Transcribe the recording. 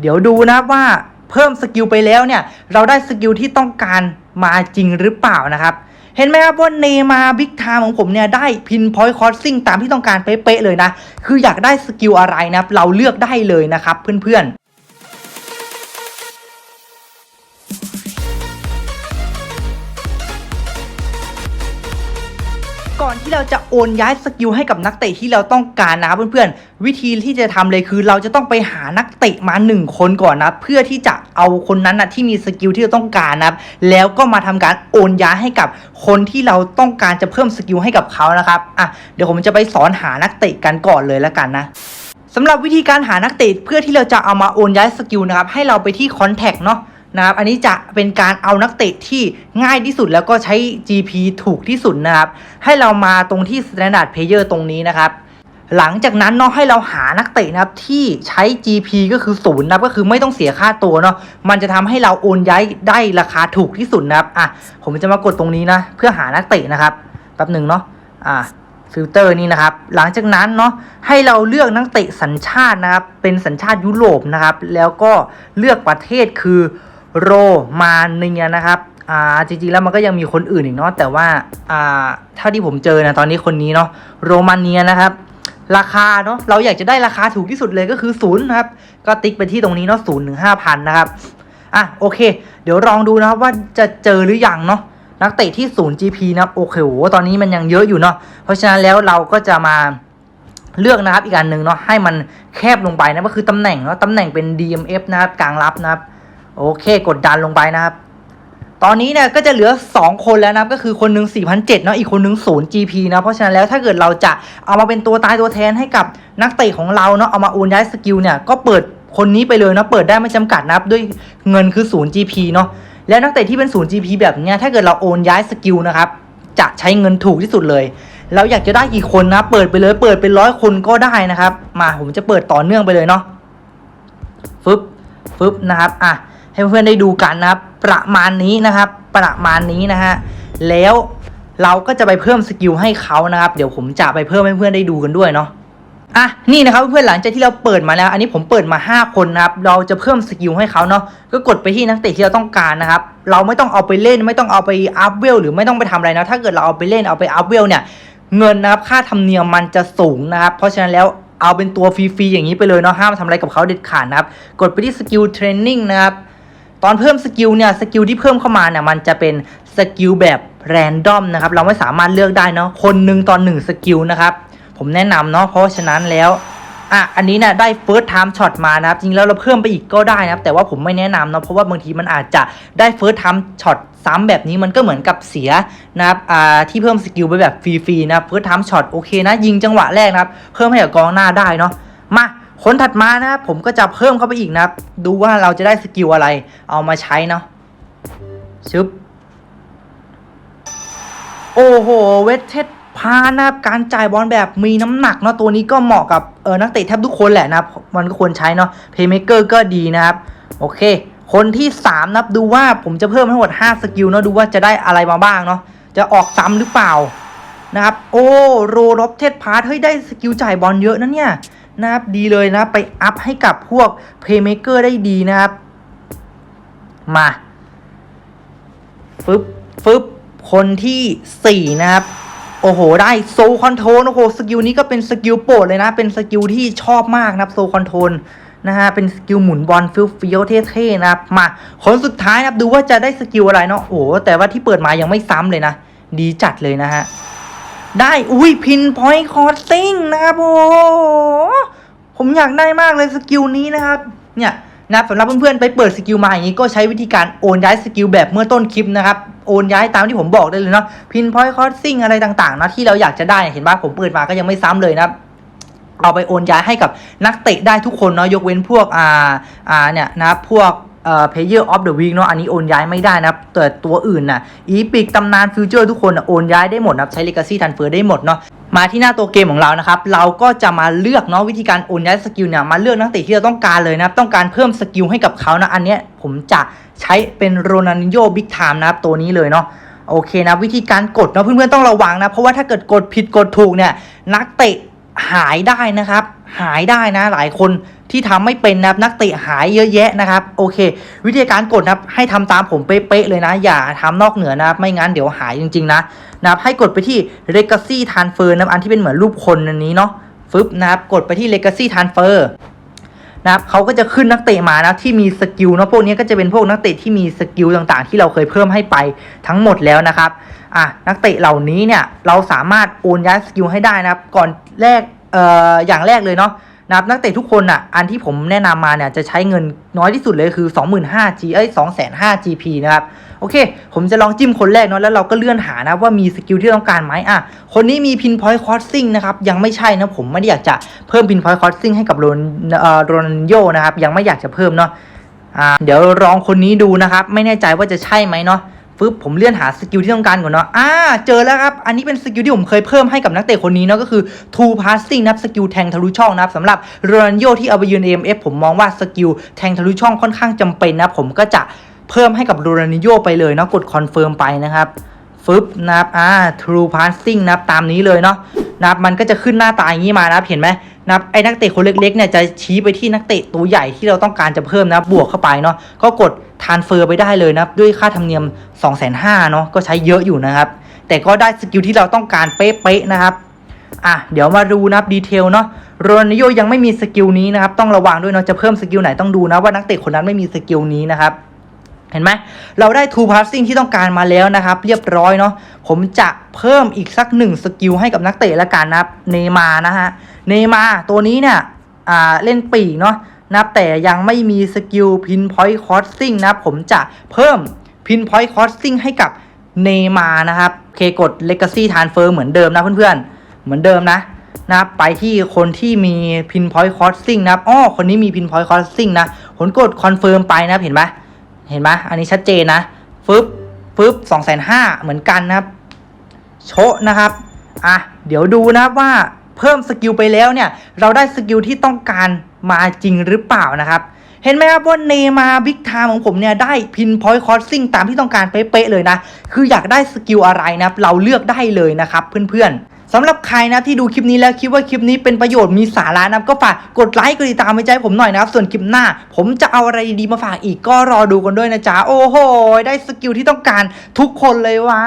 เดี๋ยวดูนะว่าเพิ่มสกิลไปแล้วเนี่ย เราได้สกิลที่ต้องการมาจริงหรือเปล่านะครับ เห็นไหมครับว่าเนมาบิ๊กไทม์ของผมเนี่ยได้พินพอยต์คอร์สซิ่งตามที่ต้องการเป๊ะๆเลยนะ คืออยากได้สกิลอะไรนะเราเลือกได้เลยนะครับเพื่อนๆ ก่อนที่เราจะโอนย้ายสกิลให้กับนักเตะที่เราต้องการนะเพื่อนๆ วิธีที่จะทำเลยคือ เราจะต้องไปหานักเตะมาหนึ่งคนก่อนนะเพื่อที่จะเอาคนนั้นนะที่มีสกิลที่เราต้องการนะแล้วก็มาทำการโอนย้ายให้กับคนที่เราต้องการจะเพิ่มสกิลให้กับเขานะครับอะเดี๋ยวผมจะไปสอนหานักเตะกันก่อนเลยแล้วกันนะสำหรับวิธีการหานักเตะเพื่อที่เราจะเอามาโอนย้ายสกิลนะครับให้เราไปที่คอนแทคเนาะ นะครับอันนี้จะเป็นการเอานักเตะที่ง่ายที่สุดแล้วก็ใช้ GP ถูกที่สุดนะครับให้เรามาตรงที่ Standard Player ตรงนี้นะครับหลังจากนั้นเนาะให้เราหานักเตะนะครับที่ใช้ GP ก็คือศูนย์นะก็คือไม่ต้องเสียค่าตัวเนาะมันจะทำให้เราโอนย้ายได้ราคาถูกที่สุดนะครับอะผมจะมากดตรงนี้นะเพื่อหานักเตะนะครับแป๊บหนึ่งเนาะอะฟิลเตอร์นี่นะครับ หลังจากนั้นเนาะให้เราเลือกนักเตะสัญชาตินะครับเป็นสัญชาติยุโรปนะครับ แล้วก็เลือกประเทศคือ โรมาเนียนะครับอ่าจริงๆแล้วมันก็ยังมีคนอื่นอีกเนาะแต่ว่าอ่าเท่าที่ผมเจอนะตอนนี้คนนี้เนาะโรมาเนียนะครับ ราคาเนาะเราอยากจะได้ราคาถูกที่สุดเลยก็คือศูนย์นะครับก็ติ๊กไปที่ตรงนี้เนาะศูนย์ถึงห้าพันนะครับอะโอเค เดี๋ยวลองดูนะครับว่าจะเจอหรือยังเนาะนักเตะที่ศูนย์ GP นะครับโอเคโหตอนนี้มันยังเยอะอยู่เนาะเพราะฉะนั้นแล้วเราก็จะมาเลือกนะครับอีกอันหนึ่งเนาะให้มันแคบลงไปนะก็คือตำแหน่งเนาะตำแหน่งเป็น DMF นะครับกลางรับนะครับ โอเค กดดันลงไปนะครับ ตอนนี้เนี่ยก็จะเหลือ 2 คนแล้วนะครับก็คือคนหนึ่ง4,007เนาะอีกคนหนึ่ง0 GP นะเพราะฉะนั้นแล้วถ้าเกิดเราจะเอามาเป็นตัวตายตัวแทนให้กับนักเตะของเราเนาะเอามาโอนย้ายสกิลเนี่ยก็เปิดคนนี้ไปเลยเนาะเปิดได้ไม่จำกัดนะครับด้วยเงินคือ0 GP เนาะแล้วนักเตะที่เป็น0 GP แบบเนี้ยถ้าเกิดเราโอนย้ายสกิลนะครับจะใช้เงินถูกที่สุดเลย เราอยากจะได้กี่คนนะ เปิดไปเลย เปิดเป็นร้อยคนก็ได้นะครับ มาผมจะเปิดต่อเนื่องไปเลยเนาะ ฟึบ ฟึบนะครับ อะ ให้เพื่อนๆได้ดูกันนะครับ ประมาณนี้นะครับ ประมาณนี้นะฮะแล้วเราก็จะไปเพิ่มสกิลให้เขานะครับ เดี๋ยวผมจะไปเพิ่มให้เพื่อนได้ดูกันด้วยเนาะอะนี่นะครับเพื่อนหลังจากที่เราเปิดมาแล้ว อันนี้ผมเปิดมา 5 คนนะครับ เราจะเพิ่มสกิลให้เขาเนาะก็กดไปที่นักเตะที่เราต้องการนะครับ เราไม่ต้องเอาไปเล่นไม่ต้องเอาไปอัพเวลหรือไม่ต้องไปทำอะไรนะถ้าเกิดเราเอาไปเล่นเอาไปอัพเวลเนี่ย เงินนะครับค่าธรรมเนียมมันจะสูงนะครับ เพราะฉะนั้นแล้วเอาเป็นตัวฟรีๆอย่างนี้ไปเลยเนาะห้ามทำอะไรกับเขาเด็ดขาดนะครับ กดไปที่สกิลเทรนนิ่งนะครับ ตอนเพิ่มสกิลเนี่ยสกิลที่เพิ่มเข้ามาเนี่ยมันจะเป็นสกิลแบบแรนดอมนะครับเราไม่สามารถเลือกได้เนาะคนหนึ่งตอนหนึ่งสกิลนะครับผมแนะนำเนาะเพราะฉะนั้นแล้วอะอันนี้เนี่ยได้ first time shot มานะครับจริงแล้วเราเพิ่มไปอีกก็ได้นะครับแต่ว่าผมไม่แนะนำเนาะเพราะว่าบางทีมันอาจจะได้ first time shot ซ้ำแบบนี้มันก็เหมือนกับเสียนะครับอ่าที่เพิ่มสกิลไปแบบฟรีๆนะครับ first time shot โอเคนะยิงจังหวะแรกนะครับเพิ่มให้กับกองหน้าได้เนาะมา คนถัดมานะผมก็จะเพิ่มเข้าไปอีกนะดูว่าเราจะได้สกิลอะไร เอามาใช้เนาะชึบโอ้โหเวทเทสพานะครับการจ่ายบอลแบบมีน้ำหนักเนาะตัวนี้ก็เหมาะกับเออนักเตะแทบทุกคนแหละนะมันก็ควรใช้เนาะเพย์เมเกอร์ก็ดีนะครับ โอเค คนที่3นะครับดูว่าผมจะเพิ่มทั้งหมด5สกิลเนาะดูว่าจะได้อะไรมาบ้างเนาะจะออกซ้ำหรือเปล่านะครับ โอ้โรลบเทสพาร์ทเฮ้ยได้สกิลจ่ายบอลเยอะนะเนี่ย นะครับดีเลยนะไปอัพให้กับพวกเพย์เมเกอร์ได้ดีนะครับ มาฟึบฟึบคนที่ 4 นะครับ โอ้โห ได้โซคอนโทรลโอ้โหสกิลนี้ก็เป็นสกิลโปรดเลยนะ เป็นสกิลที่ชอบมากนะครับโซคอนโทรลนะฮะ เป็นสกิลหมุนบอลฟิลฟิลเท่ๆนะครับ มาคนสุดท้ายนะครับ ดูว่าจะได้สกิลอะไรเนาะโอ้โห แต่ว่าที่เปิดมายังไม่ซ้ำเลยนะ ดีจัดเลยนะฮะ ได้ อุ้ยพินพอยต์คอร์ซิ่งนะครับโอ้ ผมอยากได้มากเลยสกิลนี้นะครับเนี่ยนะสำหรับเพื่อนๆไปเปิดสกิลมาอย่างนี้ก็ใช้วิธีการโอนย้ายสกิลแบบเมื่อต้นคลิปนะครับโอนย้ายตามที่ผมบอกได้เลยเนาะพินพอยต์คอร์ซิ่งอะไรต่างๆนะที่เราอยากจะได้เห็นป่ะผมเปิดมาก็ยังไม่ซ้ำเลยนะครับเอาไปโอนย้ายให้กับนักเตะได้ทุกคนเนาะยกเว้นพวกอ่าอ่าเนี่ยนะพวกเอ่อ player of the week เนาะอันนี้โอนย้ายไม่ได้นะแต่ตัวอื่นน่ะอีพิกตำนานฟิวเจอร์ทุกคนนะโอนย้ายได้หมดนะใช้ legacy transfer ได้หมดเนาะ มาที่หน้าตัวเกมของเรานะครับ เราก็จะมาเลือกเนาะวิธีการโอนย้ายสกิลเนี่ยมาเลือกนักเตะที่เราต้องการเลยนะครับ ต้องการเพิ่มสกิลให้กับเขานะ อันเนี้ยผมจะใช้เป็นโรนันโยบิ๊กไทม์นะครับตัวนี้เลยเนาะโอเคนะวิธีการกดเนาะเพื่อนๆต้องระวังนะ เพราะว่าถ้าเกิดกดผิดกดถูกเนี่ยนักเตะหายได้นะครับ หายได้นะหลายคน ที่ทำไม่เป็นนะครับนักเตะหายเยอะแยะนะครับโอเค วิธีการกดนะครับให้ทำตามผมเป๊ะๆเลยนะ อย่าทำนอกเหนือนะครับไม่งั้นเดี๋ยวหายจริง ๆ นะนะครับให้กดไปที่ Legacy Transfer นะอันที่เป็นเหมือนรูปคนอันนี้เนาะฟึบนะครับกดไปที่ Legacy Transfer นะครับเขาก็จะขึ้นนักเตะมานะที่มีสกิลเนาะพวกนี้ก็จะเป็นพวกนักเตะที่มีสกิลต่างๆ ที่เราเคยเพิ่มให้ไปทั้งหมดแล้วนะครับอะนักเตะเหล่านี้เนี่ยเราสามารถโอนย้ายสกิลให้ได้นะครับก่อนแรกเอ่ออย่างแรกเลยเนาะ นะครับนักเตะทุกคนอะอันที่ผมแนะนำมาเนี่ยจะใช้เงินน้อยที่สุดเลยคือ 25,000 G เอ้ย2,500 GP นะครับโอเค ผมจะลองจิ้มคนแรกเนาะแล้วเราก็เลื่อนหานะว่ามีสกิลที่ต้องการไหมอะคนนี้มีพินพอยต์คอร์สซิ่งนะครับยังไม่ใช่นะผมไม่ได้อยากจะเพิ่มพินพอยต์คอร์สซิ่งให้กับโรนโรนโยนะครับยังไม่อยากจะเพิ่มเนาะอ่าเดี๋ยวลองคนนี้ดูนะครับไม่แน่ใจว่าจะใช่ไหมเนาะ ฟึบผมเลื่อนหาสกิลที่ต้องการก่อนเนาะอ่าเจอแล้วครับ อันนี้เป็นสกิลที่ผมเคยเพิ่มให้กับนักเตะคนนี้เนาะก็คือ two passing นะครับสกิลแทงทะลุช่องนะครับสำหรับโรนัลโยที่เอาไปยืน AMF ผมมองว่าสกิลแทงทะลุช่องค่อนข้างจำเป็นนะผมก็จะเพิ่มให้กับโรนัลโยไปเลยเนาะกดคอนเฟิร์มไปนะครับฟึบนะครับอ่า true passing นะครับตามนี้เลยเนาะนะครับมันก็จะขึ้นหน้าตาอย่างนี้มานะครับเห็นไหมนะครับไอ้นักเตะคนเล็กๆเนี่ยจะชี้ไปที่นักเตะตัวใหญ่ที่เราต้องการจะเพิ่มนะครับบวกเข้าไปเนาะก็กด transfer ไปได้เลยนะด้วยค่าธรรมเนียม 2 5 0 0 0เนาะก็ใช้เยอะอยู่นะครับ แต่ก็ได้สกิลที่เราต้องการเป๊ะๆนะครับอะเดี๋ยวมาดูนะครับดีเทลเนาะโรนัลโยยังไม่มีสกิลนี้นะครับต้องระวังด้วยเนาะจะเพิ่มสกิลไหนต้องดูนะว่านักเตะคนนั้นไม่มีสกิลนี้นะครับเห็นไหมเราได้ two passing ที่ต้องการมาแล้วนะครับ เรียบร้อยเนาะผมจะเพิ่มอีกสักหนึ่งสกิลให้กับนักเตะละกันนะครับเนมานะฮะเนมาตัวนี้เนี่ยอ่าเล่นปีกเนาะ นะแต่ยังไม่มีสกิลพินพอยต์คอสซิ่งนะครับผมจะเพิ่มพินพอยต์คอสซิ่งให้กับเนมานะครับเคกด Legacy Transfer เหมือนเดิมนะเพื่อนๆ เหมือนเดิมนะนะไปที่คนที่มีพินพอยต์คอสซิ่งนะครับอ้อคนนี้มีพินพอยต์คอสซิ่งนะผมกดคอนเฟิร์มไปนะเห็นไหมเห็นไหมอันนี้ชัดเจนนะฟึบฟึบสองแสนห้าเหมือนกันนะครับ โชะนะครับอะเดี๋ยวดูนะว่าเพิ่มสกิลไปแล้วเนี่ย เราได้สกิลที่ต้องการ มาจริงหรือเปล่านะครับ เห็นไหมครับว่าเนมาบิ๊กไทม์ของผมเนี่ยได้พินพอยต์คอร์สซิ่งตามที่ต้องการเป๊ะๆเลยนะ คืออยากได้สกิลอะไรนะครับ เราเลือกได้เลยนะครับเพื่อนๆสำหรับใครนะที่ดูคลิปนี้แล้วคิดว่าคลิปนี้เป็นประโยชน์มีสาระนะก็ฝากกดไลค์กดติดตามไปใจผมหน่อยนะครับส่วนคลิปหน้า ผมจะเอาอะไรดีๆมาฝากอีกก็รอดูกันด้วยนะจ๊ะโอ้โห ได้สกิลที่ต้องการทุกคนเลยว่ะ